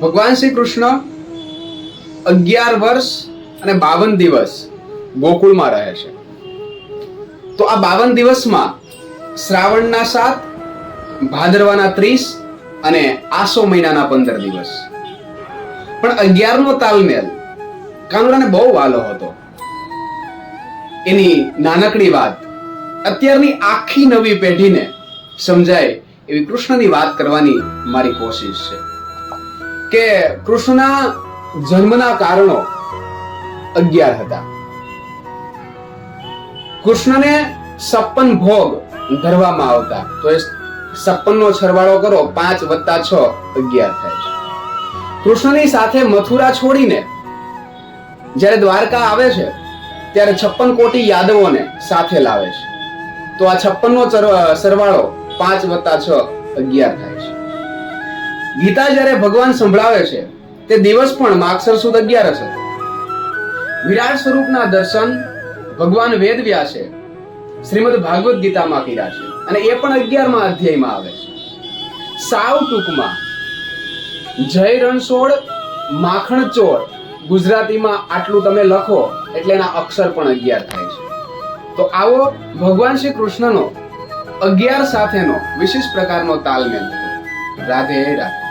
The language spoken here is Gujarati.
ભગવાન શ્રી કૃષ્ણ અગિયાર વર્ષ અને બાવન દિવસ ગોકુળમાં રહે છે. તો આ બાવન દિવસમાં શ્રાવણના સાત, ભાદરવાના ત્રીસ અને આસો મહિનાના પંદર દિવસ. પણ અગિયારનો તાલમેલ કાનુડાને બહુ વાલો હતો. એની નાનકડી વાત અત્યારની આખી નવી પેઢીને સમજાય એવી કૃષ્ણની વાત કરવાની મારી કોશિશ છે. કે કૃષ્ણના જન્મના કારણો અગિયાર હતા. કૃષ્ણને સપ્પન ભોગ ધરવામાં આવતા. તો એ સપ્પન સરવાળો કરો, પાંચ વત્તા છ, અગિયાર થાય છે. કૃષ્ણની સાથે મથુરા છોડીને જ્યારે દ્વારકા આવે છે, ત્યારે છપ્પન કોટી યાદવોને સાથે લાવે છે. તો આ છપ્પન નો સરવાળો પાંચ વત્તા છ, અગિયાર થાય છે. ગીતા જ્યારે ભગવાન સંભળાવે છે, તે દિવસ પણ માક્ષર સુદ અગિયારસ હતો વિરાટ સ્વરૂપના દર્શન ભગવાન વેદ વ્યાસે, શ્રીમદ ભાગવત ગીતામાં કર્યા છે અને એ પણ અગિયારમાં અધ્યાયમાં આવે છે. સાવ ટૂંકમાં, જય રણછોડ, માખણ ચોર ગુજરાતીમાં આટલું તમે લખો એટલે એના અક્ષર પણ અગિયાર થાય છે. તો આવો ભગવાન શ્રી કૃષ્ણનો અગિયાર સાથેનો વિશેષ પ્રકારનો તાલમેલ. હતો la tera.